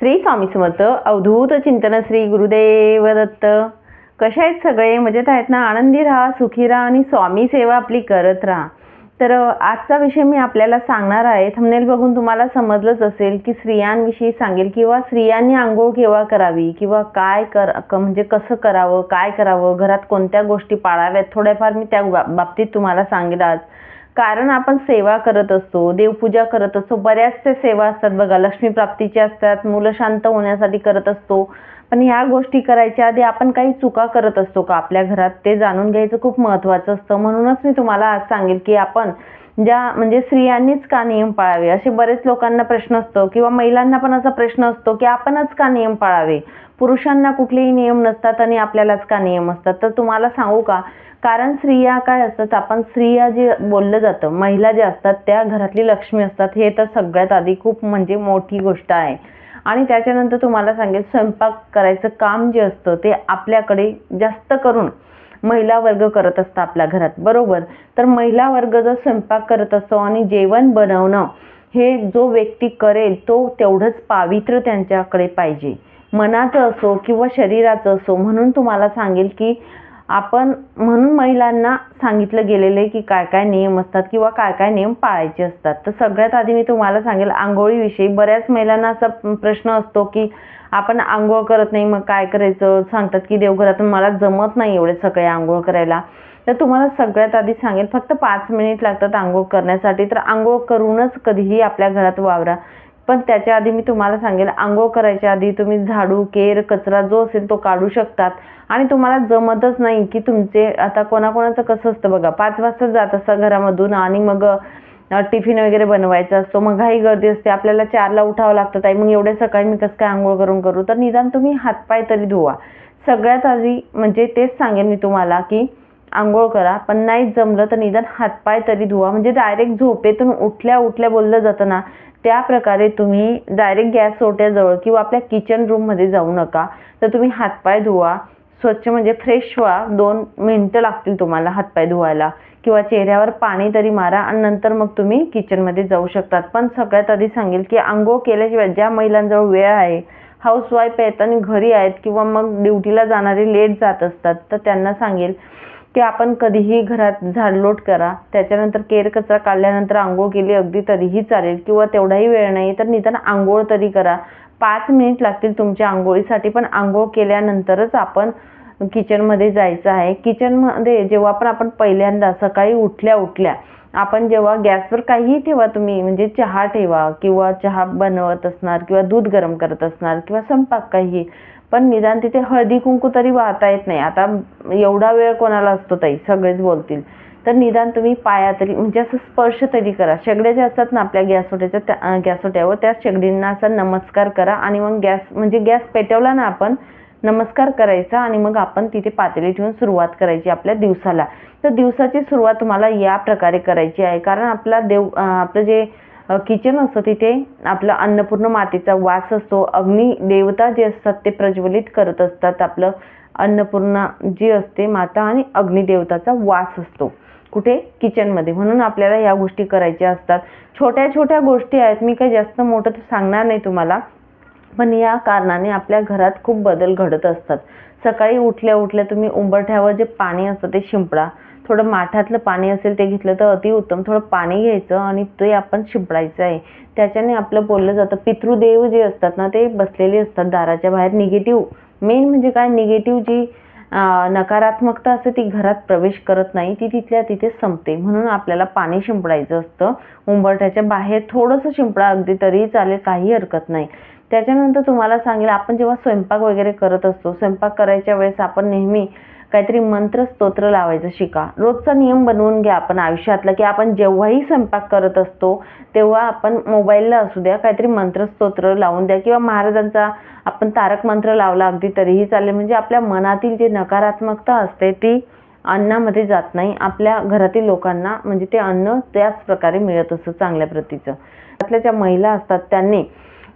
श्री स्वामी समर्थ अवधूत चिंतन श्री गुरुदेव दत्त कशा आहेत सगळे? मजेत आहेत ना? आनंदी राहा सुखी राहा आणि स्वामी सेवा आपली करत राहा. तर आजचा विषय मी आपल्याला सांगणार आहे. थंबनेल बघून तुम्हाला समजलंच असेल की स्त्रियांविषयी सांगेल किंवा स्त्रियांनी आंघोळ केव्हा करावी किंवा काय कर म्हणजे कसं करावं काय करावं घरात कोणत्या गोष्टी पाळाव्यात? थोड्याफार मी त्या बाबतीत तुम्हाला सांगेल आज. कारण आपण सेवा करत असतो देवपूजा करत असतो बऱ्याचशा सेवा असतात बघा लक्ष्मी प्राप्तीच्या असतात मुलं शांत होण्यासाठी करत असतो. पण ह्या गोष्टी करायच्या आधी आपण काही चुका करत असतो का? आपल्या घरात ते जाणून घ्यायचं खूप महत्त्वाचं असतं. म्हणूनच मी तुम्हाला आज सांगेल की आपण ज्या म्हणजे स्त्रियांनीच का नियम पाळावे? असे बरेच लोकांना प्रश्न असतो किंवा महिलांना पण असा प्रश्न असतो की आपणच का नियम पाळावे? पुरुषांना कुठलेही नियम नसतात आणि आपल्यालाच का नियम असतात? तर तुम्हाला सांगू का? कारण स्त्रिया काय असतात? आपण स्त्रिया जे बोललं जातं महिला ज्या असतात त्या घरातली लक्ष्मी असतात हे तर सगळ्यात आधी खूप म्हणजे मोठी गोष्ट आहे. आणि त्याच्यानंतर तुम्हाला सांगेल स्वयंपाक करायचं काम जे असतं ते आपल्याकडे जास्त करून महिला वर्ग करत असतो आपल्या घरात बरोबर? तर महिला वर्ग जर स्वयंपाक करत असतो आणि जेवण बनवणं हे जो व्यक्ती करेल तो तेवढंच पावित्र्य त्यांच्याकडे पाहिजे. मनाचं असो किंवा शरीराचं असो म्हणून तुम्हाला सांगेल की आपण म्हणून महिलांना सांगितलं गेलेलं आहे की काय काय नियम असतात किंवा काय काय नियम पाळायचे असतात. तर सगळ्यात आधी मी तुम्हाला सांगेल आंघोळीविषयी बऱ्याच महिलांना असा प्रश्न असतो की आपण आंघोळ करत नाही मग काय करायचं? सांगतात की देवघरातून मला जमत नाही एवढे सकाळी आंघोळ करायला. तर तुम्हाला सगळ्यात आधी सांगेल फक्त पाच मिनिट लागतात आंघोळ करण्यासाठी. तर आंघोळ करूनच कधीही आपल्या घरात वावरा. पण त्याच्या आधी मी तुम्हाला सांगेल आंघोळ करायच्या आधी तुम्ही झाडू केर कचरा जो असेल तो काढू शकतात. आणि तुम्हाला जमतच नाही की तुमचे आता कोणाकोणाचं कसं असतं बघा पाच वाजता जात असतं घरामधून आणि मग टिफिन वगैरे बनवायचा असतो मग घाई गर्दी असते आपल्याला चारला उठावं लागतं ताई मग एवढ्या सकाळी मी कसं काय आंघोळ करून करू? तर निदान तुम्ही हातपाय तरी धुवा. सगळ्यात आधी म्हणजे तेच सांगेन मी तुम्हाला की आंघोळ करा पण नाही जमलं तर निदान हातपाय तरी धुवा. म्हणजे डायरेक्ट झोपेतून उठल्या उठल्या बोललं जातं ना त्या प्रकारे तुम्ही डायरेक्ट गॅस ओट्याजवळ किंवा आपल्या किचन रूममध्ये जाऊ नका. तर तुम्ही हातपाय धुवा स्वच्छ म्हणजे फ्रेश व्हा. दोन मिनटं लागतील तुम्हाला हातपाय धुवायला. किंवा चेहऱ्यावर पाणी तरी मारा आणि नंतर मग तुम्ही किचनमध्ये जाऊ शकतात. पण सगळ्यात आधी सांगेल की आंघोळ केल्याशिवाय ज्या महिलांजवळ वेळ आहे हाऊसवाईफ आहेत आणि घरी आहेत किंवा मग ड्युटीला जाणारे लेट जात असतात तर त्यांना सांगेल की आपण कधीही घरात झाडलोट करा. त्याच्यानंतर केर कचरा काढल्यानंतर आंघोळ केली अगदी तरीही चालेल किंवा तेवढाही वेळ नाही तर निदान आंघोळ तरी करा. पाच मिनिट लागतील तुमच्या आंघोळीसाठी पण आंघोळ केल्यानंतरच आपण किचनमध्ये जायचं आहे. किचनमध्ये जेव्हा पण आपण पहिल्यांदा सकाळी उठल्या उठल्या आपण जेव्हा गॅसवर काहीही ठेवा तुम्ही म्हणजे चहा ठेवा किंवा चहा बनवत असणार किंवा दूध गरम करत असणार किंवा स्वयंपाक काही पण निदान तिथे हळदी कुंकू तरी वाहता येत नाही. आता एवढा वेळ कोणाला असतो ताई? सगळेच बोलतील. तर निदान तुम्ही पाया तरी म्हणजे असं स्पर्श तरी करा. शेगड्या ज्या असतात ना आपल्या गॅसोट्याच्या त्या गॅसोट्यावर त्या शेगडींना असा नमस्कार करा आणि मग गॅस म्हणजे गॅस पेटवला ना आपण नमस्कार करायचा आणि मग आपण तिथे पातेली ठेवून सुरुवात करायची आपल्या दिवसाला. तर दिवसाची सुरुवात तुम्हाला या प्रकारे करायची आहे. कारण आपला देव आपलं जे किचन असतं तिथे आपलं अन्नपूर्ण मातीचा वास असतो. अग्नी देवता जे असतात ते प्रज्वलित करत असतात. आपलं अन्नपूर्णा जी असते माता आणि अग्निदेवताचा वास असतो. कुठे? किचनमध्ये म्हणून आपल्याला या गोष्टी करायच्या असतात. छोट्या छोट्या गोष्टी आहेत. मी काही जास्त मोठं सांगणार नाही तुम्हाला. पण या कारणाने आपल्या घरात खूप बदल घडत असतात. सकाळी उठल्या उठल्या तुम्ही उंबरठ्यावर जे पाणी असतं ते शिंपडा थोडं माठातलं पाणी असेल ते घेतलं तर अतिउत्तम थोडं पाणी घ्यायचं आणि ते आपण शिंपडायचं आहे. त्याच्याने आपलं बोललं जातं पितृदेव जे असतात ना ते बसलेले असतात दाराच्या बाहेर. निगेटिव्ह मेन म्हणजे काय? निगेटिव्ह जी नकारात्मकता असते ती घरात प्रवेश करत नाही. ती तिथल्या तिथे संपते. म्हणून आपल्याला पाणी शिंपडायचं असतं. उंबरठ्याच्या बाहेर थोडंसं शिंपडा अगदी तरीही चालेल काही हरकत नाही. त्याच्यानंतर तुम्हाला सांगेल आपण जेव्हा स्वयंपाक वगैरे करत असतो स्वयंपाक करायच्या वेळेस आपण नेहमी काहीतरी मंत्र स्तोत्र लावायचं शिका. रोजचा नियम बनवून घ्या आपण आयुष्यातला की आपण जेव्हाही स्वयंपाक करत असतो तेव्हा आपण मोबाईलला असू द्या काहीतरी मंत्र स्तोत्र लावून द्या किंवा महाराजांचा आपण तारक मंत्र लावला अगदी तरीही चालेल. म्हणजे आपल्या मनातील जी नकारात्मकता असते ती अन्नामध्ये जात नाही. आपल्या घरातील लोकांना म्हणजे ते अन्न त्याच प्रकारे मिळत असतं चांगल्या प्रतीचं. त्यातल्या ज्या महिला असतात त्यांनी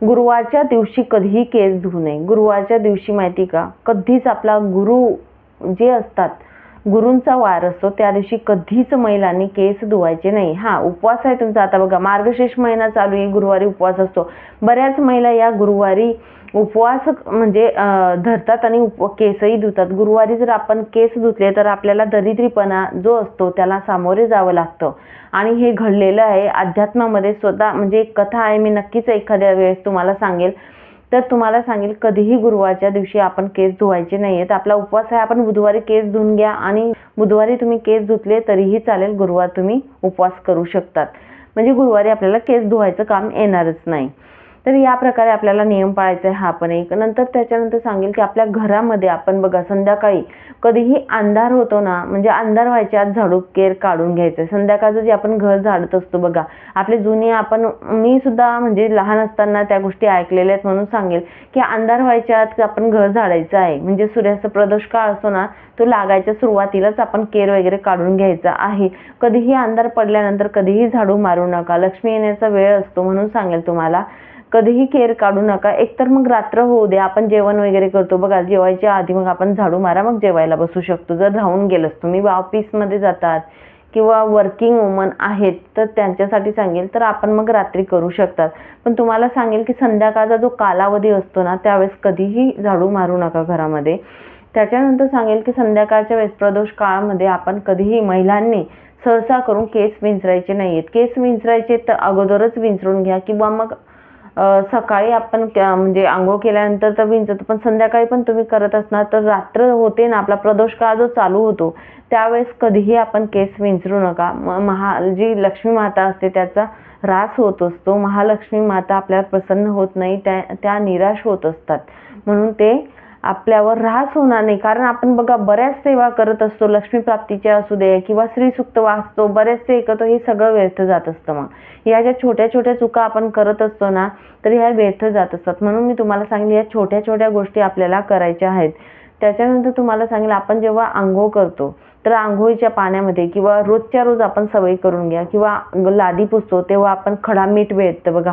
गुरुवारच्या दिवशी कधीही केस धुवू नये. गुरुवारच्या दिवशी माहिती का? कधीच आपला गुरु जे असतात गुरूंचा वार असतो त्या दिवशी कधीच महिलांनी केस धुवायचे नाही. हा उपवास आहे तुमचा. आता बघा मार्गशीर्ष महिना चालू आहे गुरुवारी उपवास असतो. बऱ्याच महिला या गुरुवारी उपवास म्हणजे धरतात आणि उप केसही धुतात. गुरुवारी जर आपण केस धुतले तर आपल्याला दरिद्रीपणा जो असतो त्याला सामोरे जावं लागतं. आणि हे घडलेलं आहे. अध्यात्मामध्ये स्वतः म्हणजे एक कथा आहे मी नक्कीच एखाद्या वेळेस तुम्हाला सांगेल. तर तुम्हाला सांगेल कधीही गुरुवारच्या दिवशी आपण केस धुवायचे नाही आहेत आपला उपवास आहे आपण बुधवारी केस धुवून घ्या आणि बुधवारी तुम्ही केस धुतले तरीही चालेल गुरुवार तुम्ही उपवास करू शकतात. म्हणजे गुरुवारी आपल्याला केस धुवायचं काम येणारच नाही. तर या प्रकारे आपल्याला नियम पाळायचा आहे हा पण एक. नंतर त्याच्यानंतर सांगेल की आपल्या घरामध्ये आपण बघा संध्याकाळी कधीही अंधार होतो ना म्हणजे अंधार व्हायच्या आत झाडू केर काढून घ्यायचं. आहे संध्याकाळचं जे आपण घर झाडत असतो बघा आपले जुने आपण मी सुद्धा म्हणजे लहान असताना त्या गोष्टी ऐकलेल्या आहेत म्हणून सांगेल की अंधार व्हायच्या आत आपण घर झाडायचं आहे. म्हणजे सूर्याचा प्रदोष काळ असतो ना तो लागायच्या सुरुवातीलाच आपण केर वगैरे काढून घ्यायचा आहे. कधीही अंधार पडल्यानंतर कधीही झाडू मारू नका. लक्ष्मी येण्याचा वेळ असतो म्हणून सांगेल तुम्हाला. कधीही केअर काढू नका. एकतर मग रात्र होऊ दे. आपण जेवण वगैरे करतो. बघा जेवायच्या आधी मग आपण झाडू मारा मग जेवायला बसू शकतो. जर राहून गेलंच तुम्ही ऑफिसमध्ये जातात किंवा वर्किंग वुमन आहेत तर त्यांच्यासाठी सांगेल तर आपण मग रात्री करू शकतात. पण तुम्हाला सांगेल की संध्याकाळचा जो कालावधी असतो ना त्यावेळेस कधीही झाडू मारू नका घरामध्ये. त्याच्यानंतर सांगेल की संध्याकाळच्या वेळेस प्रदोष काळामध्ये आपण कधीही महिलांनी सहसा करून केस विंचरायचे नाही आहेत केस विंचरायचे तर अगोदरच विंचरून घ्या किंवा मग सकाळी आपण म्हणजे आंघोळ केल्यानंतर तर विंचत पण संध्याकाळी पण तुम्ही करत असणार तर रात्र होते ना आपला प्रदोष काळ जो चालू होतो त्यावेळेस कधीही आपण केस विंचरू नका. महा जी लक्ष्मी माता असते त्याचा ऱ्हास होत असतो. महालक्ष्मी माता आपल्याला प्रसन्न होत नाही त्या त्या निराश होत असतात. म्हणून ते आपल्यावर ऱ्हास होणार नाही. कारण आपण बघा बऱ्याच सेवा करत असतो लक्ष्मी प्राप्तीच्या असू दे किंवा श्रीसुक्त वाचतो बरेचसे ऐकतो हे सगळं व्यर्थ जात असतं मग. या ज्या छोट्या छोट्या चुका आपण करत असतो ना तर ह्या व्यर्थ जात असतात. म्हणून मी तुम्हाला सांगितलं या छोट्या छोट्या गोष्टी आपल्याला करायच्या आहेत. त्याच्यानंतर तुम्हाला सांगेल आपण जेव्हा आंघोळ करतो तर आंघोळीच्या पाण्यामध्ये किंवा रोजच्या रोज आपण सवय करून घ्या. किंवा लादी पुसतो तेव्हा आपण खडा मीठ वेळतं बघा.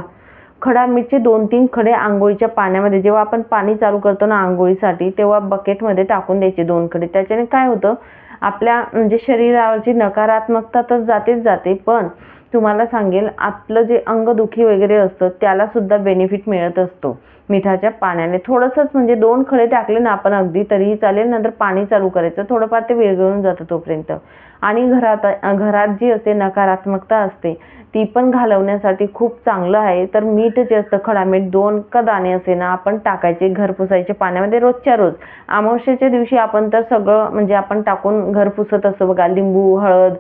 खडा मिरची दोन तीन खडे आंघोळीच्या पाण्यामध्ये जेव्हा आपण पाणी चालू करतो ना आंघोळीसाठी तेव्हा बकेटमध्ये टाकून द्यायचे दोन खडे. त्याच्याने काय होतं आपल्या म्हणजे शरीरावरची नकारात्मकता तर जातेच जाते पण तुम्हाला सांगेल आपलं जे अंगदुखी वगैरे असतं त्यालासुद्धा बेनिफिट मिळत असतो. मिठाच्या पाण्याने थोडंसंच म्हणजे दोन खडे टाकले ना आपण अगदी तरीही चालेल. नंतर पाणी चालू करायचं. थोडंफार ते विरघळून जातं तोपर्यंत. आणि घरात घरात जी असते नकारात्मकता असते ती पण घालवण्यासाठी खूप चांगलं आहे. तर मीठ जे असतं खडा मीठ दोन का दाणे असे ना आपण टाकायचे घर पुसायचे पाण्यामध्ये रोजच्या रोज. अमावस्येच्या दिवशी आपण तर सगळं म्हणजे आपण टाकून घर पुसत असतो बघा. लिंबू हळद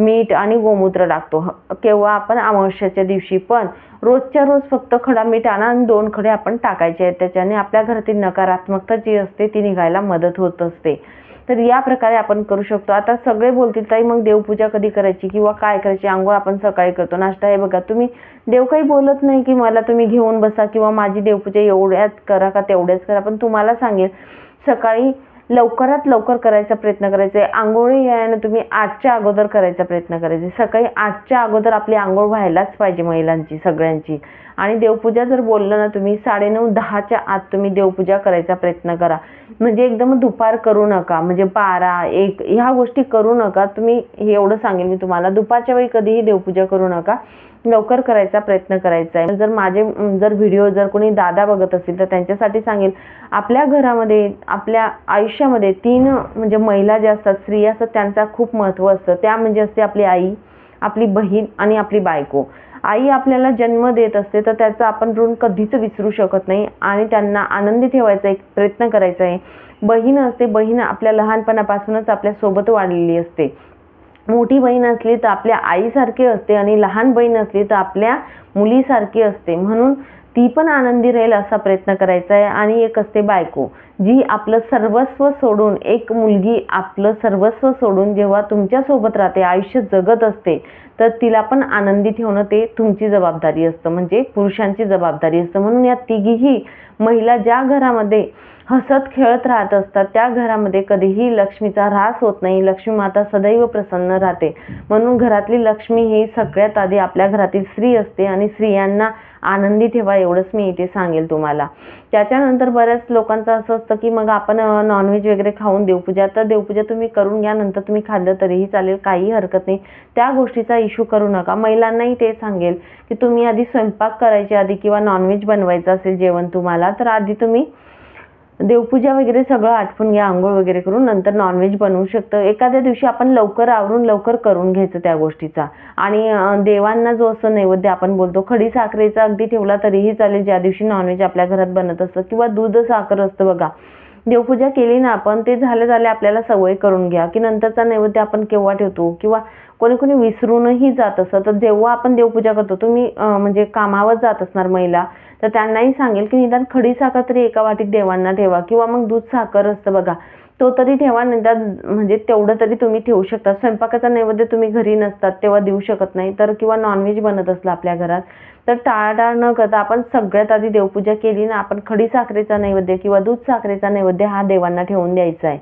मीठ आणि गोमूत्र टाकतो ह- केव्हा आपण अमावस्याच्या दिवशी पण रोजच्या रोज फक्त खडा मीठ आणा आणि दोन खडे आपण टाकायचे आहेत. त्याच्याने आपल्या घरातील नकारात्मकता जी असते ती निघायला मदत होत असते. तर या प्रकारे आपण करू शकतो. आता सगळे बोलतील ताई मग देवपूजा कधी करायची किंवा काय करायची? आंघोळ आपण सकाळी करतो. नाश्ता हे बघा. तुम्ही देव काही बोलत नाही की मला तुम्ही घेऊन बसा किंवा माझी देवपूजा एवढ्याच करा का तेवढ्याच करा. पण तुम्हाला सांगेल सकाळी लवकरात लवकर करायचा प्रयत्न करायचा. आहे आंघोळी यायनं तुम्ही आठच्या अगोदर करायचा प्रयत्न करायचा. आहे. सकाळी आठच्या अगोदर आपली आंघोळ व्हायलाच पाहिजे महिलांची सगळ्यांची. आणि देवपूजा जर बोललं ना तुम्ही साडेनऊ दहाच्या आत तुम्ही देवपूजा करायचा प्रयत्न करा. म्हणजे एकदम दुपार करू नका. म्हणजे बारा एक ह्या गोष्टी करू नका. तुम्ही हे एवढं सांगेल मी तुम्हाला. दुपारच्या वेळी कधीही देवपूजा करू नका. लवकर करायचा प्रयत्न करायचा आहे. जर माझे जर व्हिडिओ जर कोणी दादा बघत असतील तर त्यांच्यासाठी सांगेल आपल्या घरामध्ये आपल्या आयुष्य आयुष्यामध्ये तीन म्हणजे महिला ज्या असतात स्त्रिया असतात त्यांचा खूप महत्त्व असतं. त्या म्हणजे असते आपली आई आपली बहीण आणि आपली बायको. आई आपल्याला जन्म देत असते तर त्याचा आपण ऋण कधीच विसरू शकत नाही आणि त्यांना आनंदी ठेवायचा एक प्रयत्न करायचा आहे. बहीण असते बहीण आपल्या लहानपणापासूनच आपल्यासोबत वाढलेली असते. मोठी बहीण असली तर आपल्या आईसारखी असते आणि लहान बहीण असली तर आपल्या मुलीसारखी असते. म्हणून ती पण आनंदी राहील असा प्रयत्न करायचा आहे आणि एक असते बायको. जी आपलं सर्वस्व सोडून एक मुलगी आपलं सर्वस्व सोडून जेव्हा तुमच्यासोबत राहते आयुष्य जगत असते तर तिला पण आनंदी ठेवणं ते तुमची जबाबदारी असतं. म्हणजे पुरुषांची जबाबदारी असतं. म्हणून या तिघीही महिला ज्या घरामध्ये हसत खेळत राहत असतात त्या घरामध्ये कधीही लक्ष्मीचा ऱ्हास होत नाही. लक्ष्मी माता सदैव प्रसन्न राहते. म्हणून घरातली लक्ष्मी ही सगळ्यात आधी आपल्या घरातील स्त्री असते आणि स्त्रियांना आनंदी ठेवा एवढंच मी इथे सांगेल तुम्हाला. त्याच्यानंतर बऱ्याच लोकांचं असं असतं की मग आपण नॉनव्हेज वगैरे खाऊन देवपूजा. तर देवपूजा तुम्ही करून घ्या नंतर तुम्ही खाल्लं तरीही चालेल काही हरकत नाही. त्या गोष्टीचा इश्यू करू नका. महिलांनाही ते सांगेल की तुम्ही आधी स्वयंपाक करायच्या आधी किंवा नॉनव्हेज बनवायचं असेल जेवण तुम्हाला तर आधी तुम्ही देवपूजा वगैरे सगळं आटपून घ्या आंघोळ वगैरे करून नंतर नॉनव्हेज बनवू शकतं. एखाद्या दिवशी आपण लवकर आवरून लवकर करून घ्यायचं त्या गोष्टीचा. आणि देवांना जो असं नैवेद्य आपण बोलतो खडी साखरेचा अगदी ठेवला तरीही चालेल. ज्या दिवशी नॉनव्हेज आपल्या घरात बनत असतं किंवा दूध साखर असतं बघा. देवपूजा केली ना आपण ते झाले झाले आपल्याला सवय करून घ्या की नंतरचा नैवेद्य आपण केव्हा ठेवतो? किंवा कोणी कोणी विसरूनही जात असतं तर जेव्हा आपण देवपूजा करतो तुम्ही म्हणजे कामावर जात असणार महिला तर त्यांनाही सांगेल की निदान खडी साखर तरी एका वाटीत देवांना ठेवा किंवा मग दूध साखर असतं बघा. तो तरी ठेवा निदान म्हणजे तेवढं तरी तुम्ही ठेवू शकता. स्वयंपाकाचा नैवेद्य तुम्ही घरी नसतात तेव्हा देऊ शकत नाही. तर किंवा नॉनव्हेज बनत असलं आपल्या घरात तर टाळाटाळ न करता आपण सगळ्यात आधी देवपूजा केली ना आपण खडी साखरेचा नैवेद्य किंवा दूध साखरेचा नैवेद्य हा देवांना ठेवून द्यायचा आहे.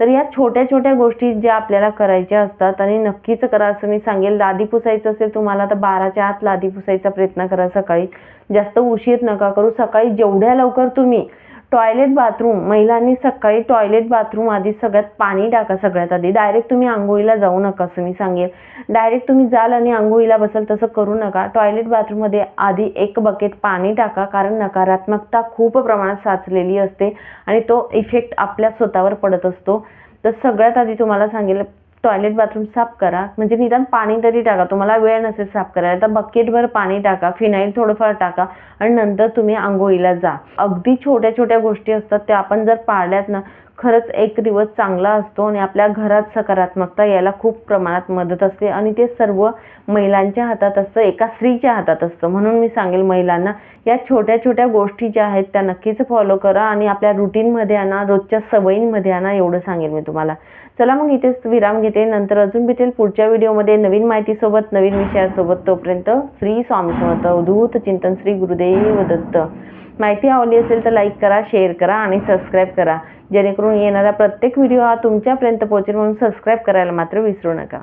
तर या छोट्या छोट्या गोष्टी ज्या आपल्याला करायच्या असतात आणि नक्कीच करा असं मी सांगेल. लादी पुसायचं असेल तुम्हाला तर बाराच्या आत लादी पुसायचा प्रयत्न करा सकाळी. जास्त उशीर नका करू. सकाळी जेवढ्या लवकर तुम्ही टॉयलेट बाथरूम महिलांनी सकाळी टॉयलेट बाथरूम आधी सगळ्यात पाणी टाका सगळ्यात आधी. डायरेक्ट तुम्ही आंघोळीला जाऊ नका असं मी सांगेल. डायरेक्ट तुम्ही जाल आणि आंघोळीला बसाल तसं करू नका. टॉयलेट बाथरूममध्ये आधी एक बकेट पाणी टाका कारण नकारात्मकता खूप प्रमाणात साचलेली असते आणि तो इफेक्ट आपल्या स्वतःवर पडत असतो. तर सगळ्यात आधी तुम्हाला सांगेल टॉयलेट बाथरूम साफ करा. म्हणजे निदान पाणी तरी टाका. तुम्हाला वेळ नसेल साफ करायला. तर बकेटभर पाणी टाका. फिनाईल थोडंफार टाका. आणि नंतर तुम्ही आंघोळीला जा. अगदी छोट्या छोट्या गोष्टी असतात त्या आपण जर पाळल्यात ना खरंच एक दिवस चांगला असतो आणि आपल्या घरात सकारात्मकता यायला खूप प्रमाणात मदत असते आणि ते सर्व महिलांच्या हातात असतं एका स्त्रीच्या हातात असतं. म्हणून मी सांगेल महिलांना या छोट्या छोट्या गोष्टी ज्या आहेत त्या नक्कीच फॉलो करा आणि आपल्या रुटीनमध्ये आणा रोजच्या सवयींमध्ये आणा एवढं सांगेल मी तुम्हाला. चला मग इथेच विराम घेते. नंतर अजून भेटेल पुढच्या व्हिडिओमध्ये नवीन माहितीसोबत नवीन विषयासोबत. तोपर्यंत श्री स्वामी समर्थ. अवधूत चिंतन श्री गुरुदेव दत्त. माहिती आवडली असेल तर लाईक करा शेअर करा आणि सबस्क्राईब करा. जेणेकरून येणारा प्रत्येक व्हिडिओ हा तुमच्यापर्यंत पोहोचेल म्हणून सबस्क्राईब करायला मात्र विसरू नका.